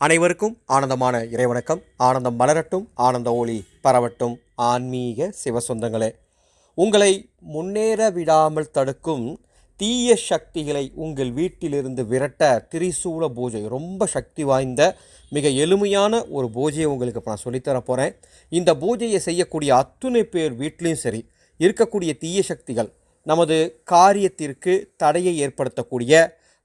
அனைவருக்கும் ஆனந்தமான இறைவணக்கம். ஆனந்தம் மலரட்டும் ஆனந்த ஒளி பரவட்டும். ஆன்மீக சிவசொந்தங்களே உங்களை முன்னேற விடாமல் தடுக்கும் தீய சக்திகளை உங்கள் வீட்டிலிருந்து விரட்ட திரிசூல பூஜை ரொம்ப சக்தி வாய்ந்த மிக எளிமையான ஒரு பூஜையை உங்களுக்கு இப்போ நான் சொல்லித்தர போகிறேன் இந்த பூஜையை செய்யக்கூடிய அத்துணை பேர் வீட்லேயும் சரி இருக்கக்கூடிய தீய சக்திகள் நமது காரியத்திற்கு தடையை ஏற்படுத்தக்கூடிய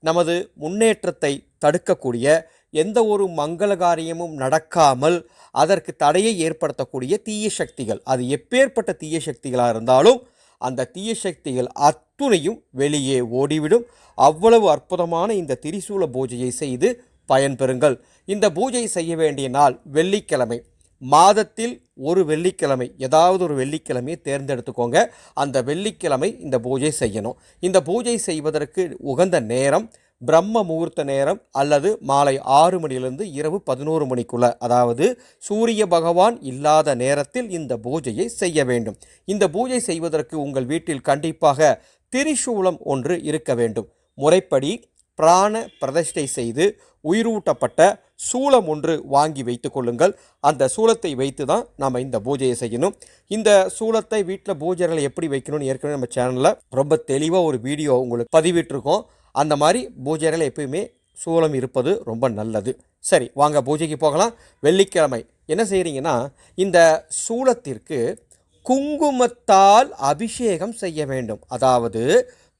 நமது முன்னேற்றத்தை தடுக்கக்கூடிய எந்த ஒரு மங்கள காரியமும் நடக்காமல் அதற்கு தடையை ஏற்படுத்தக்கூடிய தீய சக்திகள். அது எப்பேற்பட்ட தீய சக்திகளாக இருந்தாலும் அந்த தீய சக்திகள் அத்துணையும் வெளியே ஓடிவிடும். அவ்வளவு அற்புதமான இந்த திரிசூல பூஜையை செய்து பயன்பெறுங்கள். இந்த பூஜை செய்ய வேண்டிய நாள் வெள்ளிக்கிழமை. மாதத்தில் ஒரு வெள்ளிக்கிழமை ஏதாவது ஒரு வெள்ளிக்கிழமையை தேர்ந்தெடுத்துக்கோங்க. அந்த வெள்ளிக்கிழமை இந்த பூஜை செய்யணும். இந்த பூஜை செய்வதற்கு உகந்த நேரம் பிரம்ம முகூர்த்த நேரம் அல்லது மாலை ஆறு மணியிலிருந்து இரவு பதினோரு மணிக்குள்ள அதாவது சூரிய பகவான் இல்லாத நேரத்தில் இந்த பூஜையை செய்ய வேண்டும். இந்த பூஜை செய்வதற்கு உங்கள் வீட்டில் கண்டிப்பாக திரிசூலம் ஒன்று இருக்க வேண்டும். முறைப்படி பிராண பிரதிஷ்டை செய்து உயிரூட்டப்பட்ட சூளம் ஒன்று வாங்கி வைத்து கொள்ளுங்கள். அந்த சூளத்தை வைத்து தான் நம்ம இந்த பூஜையை செய்யணும். இந்த சூளத்தை வீட்டில் பூஜைகளை எப்படி வைக்கணும்னு ஏற்கனவே நம்ம சேனலில் ரொம்ப தெளிவாக ஒரு வீடியோ உங்களுக்கு பதிவிட்டிருக்கோம். அந்த மாதிரி பூஜைகள் எப்பயுமே சூளம் இருப்பது ரொம்ப நல்லது. சரி வாங்க பூஜைக்கு போகலாம். வெள்ளிக்கிழமை என்ன செய்கிறீங்கன்னா இந்த சூளத்திற்கு குங்குமத்தால் அபிஷேகம் செய்ய வேண்டும். அதாவது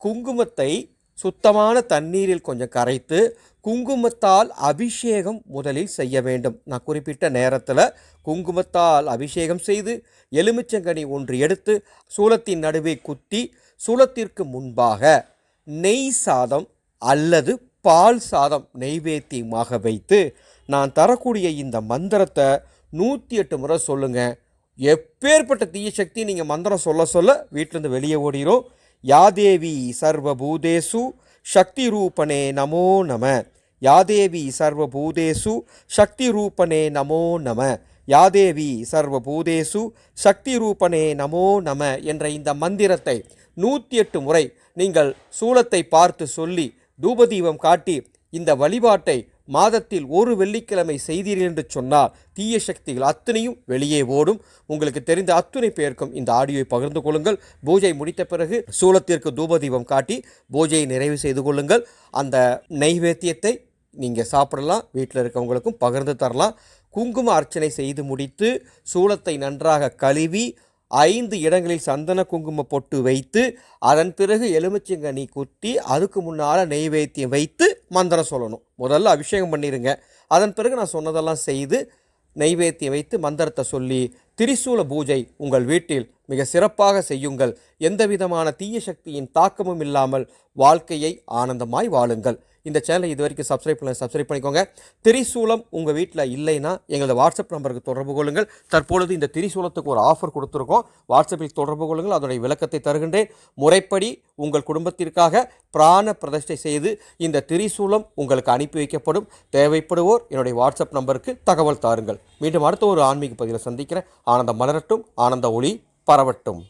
குங்குமத்தை சுத்தமான தண்ணீரில் கொஞ்சம் கரைத்து குங்குமத்தால் அபிஷேகம் முதலில் செய்ய வேண்டும். நான் குறிப்பிட்ட நேரத்தில் குங்குமத்தால் அபிஷேகம் செய்து எலுமிச்சங்கனி ஒன்று எடுத்து சூலத்தின் நடுவே குத்தி சூலத்திற்கு முன்பாக நெய் சாதம் அல்லது பால் சாதம் நெய்வேத்தியமாக வைத்து நான் தரக்கூடிய இந்த மந்திரத்தை நூற்றி எட்டு முறை சொல்லுங்கள் எப்பேற்பட்ட தீய சக்தி நீங்கள் மந்திரம் சொல்ல சொல்ல வீட்டிலேருந்து வெளியே ஓடிடும் யாதேவி சர்வபூதேசு சக்தி ரூபனே நமோ நம. யாதேவி சர்வபூதேசு சக்தி ரூபனே நமோ நம. யாதேவி சர்வபூதேசு சக்தி ரூபனே நமோ நம என்ற இந்த மந்திரத்தை நூற்றி எட்டு முறை நீங்கள் சூலத்தை பார்த்து சொல்லி தூபதீபம் காட்டி இந்த வழிபாட்டை மாதத்தில் ஒரு வெள்ளிக்கிழமை செய்தீர்கள் என்று சொன்னால் தீய சக்திகள் அத்தனையும் வெளியே ஓடும். உங்களுக்கு தெரிந்த அத்துணை பேருக்கும் இந்த ஆடியோவை பகிர்ந்து கொள்ளுங்கள். பூஜை முடித்த பிறகு சூலத்திற்கு தூபதீபம் காட்டி பூஜையை நிறைவு செய்து கொள்ளுங்கள். அந்த நைவேத்தியத்தை நீங்கள் சாப்பிடலாம் வீட்டில் இருக்கவங்களுக்கும் பகிர்ந்து தரலாம். குங்கும அர்ச்சனை செய்து முடித்து சூலத்தை நன்றாக கழுவி ஐந்து இடங்களில் சந்தன குங்கும பொட்டு வைத்து அதன் பிறகு எலுமிச்சங்கனி குத்தி அதுக்கு முன்னால் நெய்வேத்தியம் வைத்து மந்திரம் சொல்லணும். முதல்ல அபிஷேகம் பண்ணிடுங்க அதன் பிறகு நான் சொன்னதெல்லாம் செய்து நெய்வேத்தியம் வைத்து மந்திரத்தை சொல்லி திரிசூல பூஜை உங்கள் வீட்டில் மிக சிறப்பாக செய்யுங்கள். எந்த விதமான தீய சக்தியின் தாக்கமும் இல்லாமல் வாழ்க்கையை ஆனந்தமாய் வாழுங்கள். இந்த சேனலை இது வரைக்கும் சப்ஸ்கிரைப் பண்ண சப்ஸ்கிரைப் பண்ணிக்கோங்க. திரிசூலம் உங்கள் வீட்டில் இல்லைன்னா எங்களது வாட்ஸ்அப் நம்பருக்கு தொடர்பு கொள்ளுங்கள். தற்பொழுது இந்த திரிசூலத்துக்கு ஒரு ஆஃபர் கொடுத்துருக்கோம். வாட்ஸ்அப்பில் தொடர்பு கொள்ளுங்கள். அதனுடைய விளக்கத்தை தருகின்றேன். முறைப்படி உங்கள் குடும்பத்திற்காக பிராண பிரதிஷ்டை செய்து இந்த திரிசூலம் உங்களுக்கு அனுப்பி வைக்கப்படும். தேவைப்படுவோர் என்னுடைய வாட்ஸ்அப் நம்பருக்கு தகவல் தாருங்கள். மீண்டும் அடுத்த ஒரு ஆன்மீக பதிவில் சந்திக்கிறேன். ஆனந்தம் மலரட்டும். ஆனந்த ஒளி பரவட்டும்.